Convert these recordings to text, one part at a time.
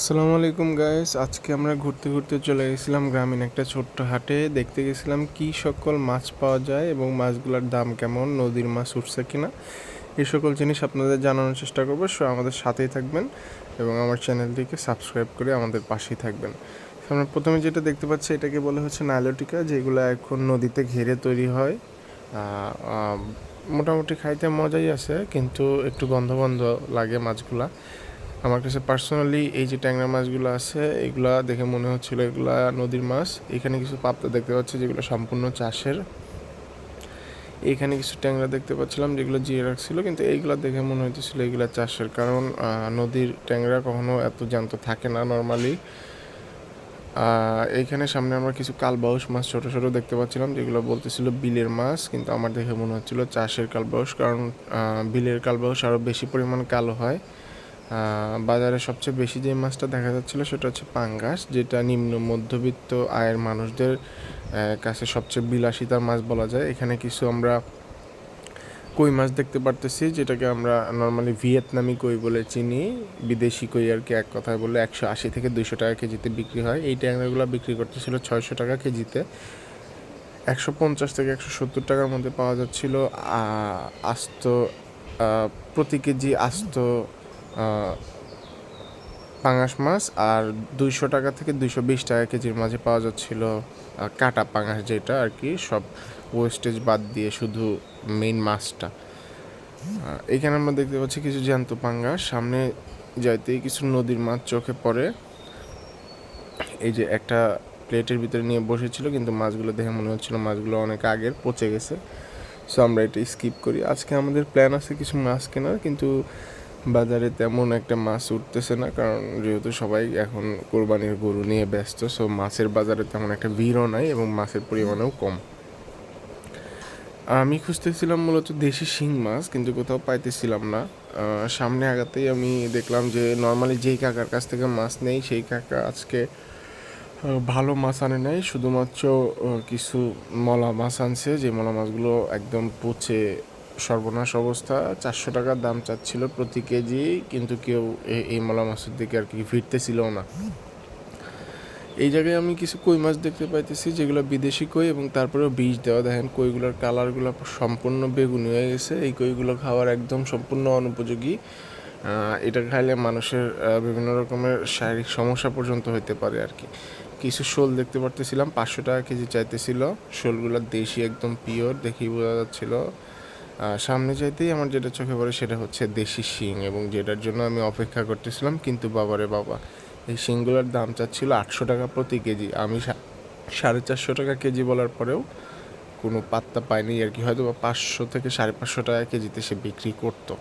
আসসালামু আলাইকুম গাইস আজকে আমরা ঘুরতে ঘুরতে চলে গেছিলাম গ্রামীণ একটা ছোট্ট হাটে। দেখতে গেছিলাম কি সকল মাছ পাওয়া যায় এবং মাছগুলোর দাম কেমন, নদীর মাছ উঠছে কিনা। এই সকল জিনিস আপনাদের জানানোর চেষ্টা করব, সো আমাদের সাথেই থাকবেন এবং আমার চ্যানেলটিকে সাবস্ক্রাইব করে আমাদের পাশেই থাকবেন। আমরা প্রথমে যেটা দেখতে পাচ্ছি, এটাকে বলে হচ্ছে নাইলোটিকা, যেগুলো এখন নদীতে ঘিরে তৈরি হয়। মোটামুটি খাইতে মজাই আছে, কিন্তু একটু গন্ধ গন্ধ লাগে মাছগুলা। আমার কাছে পার্সোনালি এই যে ট্যাংরা মাছগুলো আছে, এগুলা দেখে মনে হচ্ছিল এগুলা নদীর মাছ। এখানে কিছু পাপ্তা দেখতে পাচ্ছি যেগুলো সম্পূর্ণ চাষের। এখানে কিছু ট্যাংরা দেখতে পাচ্ছিলাম যেগুলো জিয়ে রাখছিল, কিন্তু এইগুলা দেখে মনে হইতেছিল এগুলা চাষের। কারণ নদীর ট্যাংরা কখনো এত জ্যান্ত থাকে না নর্মালি এইখানে সামনে আমরা কিছু কালবাউস মাছ ছোট ছোট দেখতে পাচ্ছিলাম যেগুলো বলতেছিল বিলের মাছ, কিন্তু আমার দেখে মনে হচ্ছিল চাষের কালবাউস। কারণ বিলের কালবাউস আরও বেশি পরিমাণ কালো হয়। বাজারে সবচেয়ে বেশি যে মাছটা দেখা যাচ্ছিল সেটা হচ্ছে পাঙ্গাস, যেটা নিম্ন মধ্যবিত্ত আয়ের মানুষদের কাছে সবচেয়ে বিলাসিতার মাছ বলা যায়। এখানে কিছু আমরা কই মাছ দেখতে পারতেছি, যেটাকে আমরা নর্মালি ভিয়েতনামি কই বলে চিনি। বিদেশি কই আর কি, এক কথায় বললে একশো আশি থেকে দুইশো টাকা কেজিতে বিক্রি হয়। এই ট্যাংরাগুলো বিক্রি করতেছিল ছয়শো টাকা কেজিতে। একশো পঞ্চাশ থেকে একশো সত্তর টাকার মধ্যে পাওয়া যাচ্ছিল আস্ত প্রতি কেজি আস্ত পাঙাশ মাছ আর দুইশো টাকা থেকে দুইশো বিশ টাকা কেজির মাঝে পাওয়া যাচ্ছিল কাটা পাঙাশ যেটা আর কি, সব ওয়েস্টেজ বাদ দিয়ে শুধু মেইন মাছটা। এখানে আমরা দেখতে পাচ্ছি কিছু জ্যান্ত পাঙ্গাস সামনে যাইতেই কিছু নদীর মাছ চোখে পড়ে। এই যে একটা প্লেটের ভিতরে নিয়ে বসেছিল, কিন্তু মাছগুলো দেখে মনে হচ্ছিল মাছগুলো অনেক আগের, পচে গেছে। সো আমরা এটা স্কিপ করি। আজকে আমাদের প্ল্যান আছে কিছু মাছ কেনার, কিন্তু বাজারে তেমন একটা মাছ উঠতেছে না, কারণ যেহেতু সবাই এখন কোরবানির গরু নিয়ে ব্যস্ত সো মাছের বাজারে তেমন একটা ভিড়ও নাই এবং মাছের পরিমাণও কম। আমি খুঁজতেছিলাম মূলত দেশি শিং মাছ, কিন্তু কোথাও পাইতেছিলাম না। সামনে আগাতেই আমি দেখলাম যে নর্মালি যেই কাকার কাছ থেকে মাছ নেই, সেই কাকা আজকে ভালো মাছ আনে নাই। শুধুমাত্র কিছু মলা মাছ আনছে, যে মলা মাছগুলো একদম পচে সর্বনাশ অবস্থা। চারশো টাকার দাম চাচ্ছিল প্রতি কেজি, কিন্তু কেউ এই মলা মাছের দিকে আর কি ফিরতেছিল না। এই জায়গায় আমি কিছু কই মাছ দেখতে পাইতেছি, যেগুলো বিদেশি কই এবং তারপরেও বীজ দেওয়া। দেখেন কইগুলোর কালারগুলো সম্পূর্ণ বেগুনি হয়ে গেছে। এই কইগুলো খাওয়ার একদম সম্পূর্ণ অনুপযোগী। এটা খাইলে মানুষের বিভিন্ন রকমের শারীরিক সমস্যা পর্যন্ত হতে পারে আর কি। কিছু শোল দেখতে পারতেছিলাম, পাঁচশো টাকা কেজি চাইতেছিল। শোলগুলো দেশি, একদম পিওর দেখেই বোঝা যাচ্ছিল। সামনে যাইতেই আমার যেটা চোখে পড়ে সেটা হচ্ছে দেশি শিং এবং যেটার জন্য আমি অপেক্ষা করতেছিলাম, কিন্তু বাবারে বাবা, এই শিংগুলোর দাম চাচ্ছিল আটশো টাকা প্রতি কেজি। আমি সাড়ে চারশো টাকা কেজি বলার পরেও কোনো পাত্তা পাইনি, আর কি। হয়তো বা পাঁচশো থেকে সাড়ে পাঁচশো টাকা কেজিতে সে বিক্রি করতো।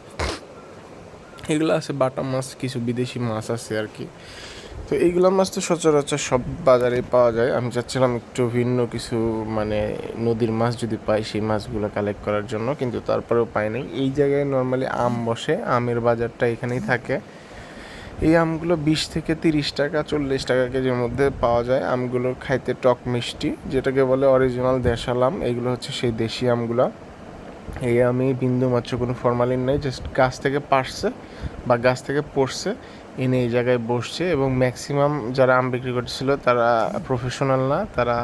এগুলো আছে, বাটা মাছ, কিছু বিদেশি মাছ আছে আর কি। তো এইগুলো মাছ তো সচরাচর সব বাজারে পাওয়া যায়। আমি চাচ্ছিলাম একটু ভিন্ন কিছু মানে নদীর মাছ যদি পাই, সেই মাছগুলো কালেক্ট করার জন্য, কিন্তু তারপরেও পাই নাই। এই জায়গায় নর্মালি আম বসে, আমের বাজারটা এখানেই থাকে। এই আমগুলো বিশ থেকে তিরিশ টাকা, চল্লিশ টাকা কেজির মধ্যে পাওয়া যায়। আমগুলো খাইতে টক মিষ্টি, যেটাকে বলে অরিজিনাল দেশাল আম, এগুলো হচ্ছে সেই দেশি আমগুলো। এই আমি বিন্দু মাত্র কোনো ফরমালিন নাই জাস্ট গাছ থেকে পারছে বা গাছ থেকে পড়ছে, এনে এই জায়গায় বসছে এবং ম্যাক্সিমাম যারা আম বিক্রি করছিল তারা প্রফেশনাল না, তারা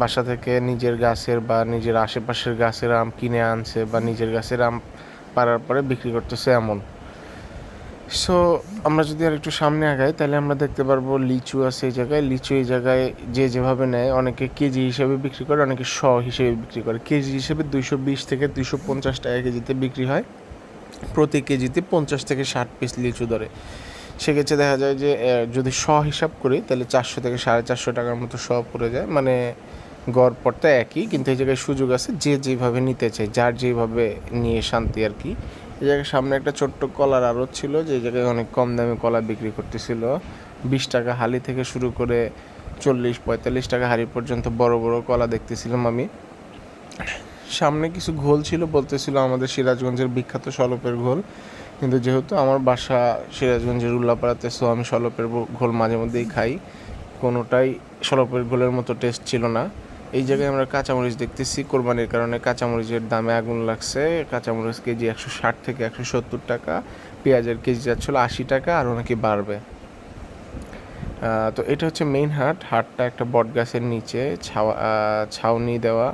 বাসা থেকে নিজের গাছের বা নিজের আশেপাশের গাছের আম কিনে আনছে বা নিজের গাছের আম পারার পরে বিক্রি করতেছে এমন। সো আমরা যদি আর একটু সামনে আগাই, তাহলে আমরা দেখতে পারব লিচু আছে এই জায়গায়। লিচু এই জায়গায় যে যেভাবে নেয়, অনেকে কেজি হিসেবে বিক্রি করে, অনেকে শ হিসেবে বিক্রি করে। কেজি হিসেবে দুইশো বিশ থেকে দুইশো পঞ্চাশ টাকা কেজিতে বিক্রি হয়। প্রতি কেজিতে পঞ্চাশ থেকে ষাট পিস লিচু ধরে। সেক্ষেত্রে দেখা যায় যে যদি শ হিসাব করি, তাহলে চারশো থেকে সাড়ে চারশো টাকার মতো শ পড়ে যায়। মানে গড় পড়তে একই, কিন্তু এই জায়গায় সুযোগ আছে যে যেভাবে নিতে চায়, যার যেভাবে নিয়ে শান্তি আর কি। এই জায়গায় সামনে একটা ছোট্ট কলার আড়ত ছিল, যে জায়গায় অনেক কম দামে কলা বিক্রি করতেছিল। বিশ টাকা হালি থেকে শুরু করে চল্লিশ, পঁয়তাল্লিশ টাকা হালি পর্যন্ত বড় বড় কলা দেখতেছিলাম আমি। সামনে কিছু ঘোল ছিল, বলতেছিল আমাদের সিরাজগঞ্জের বিখ্যাত সলপের ঘোল। কিন্তু যেহেতু আমার বাসা সিরাজগঞ্জের উল্লাপাড়াতে সো আমি সলপের ঘোল মাঝে মধ্যেই খাই। কোনোটাই সলপের ঘোলের মতো টেস্ট ছিল না। এই জায়গায় আমরা কাঁচামরিচ দেখতেছি। কোরবানির কারণে কাঁচামরিচের দামে আগুন লাগছে। কাঁচামরিচ কেজি একশো ষাট থেকে একশো সত্তর টাকা। পেঁয়াজের কেজি যাচ্ছিল আশি টাকা আর নাকি বাড়বে। তো এটা হচ্ছে মেইন হাট। হাটটা একটা বট গাছের নিচে, ছাওয়া ছাউনি দেওয়া।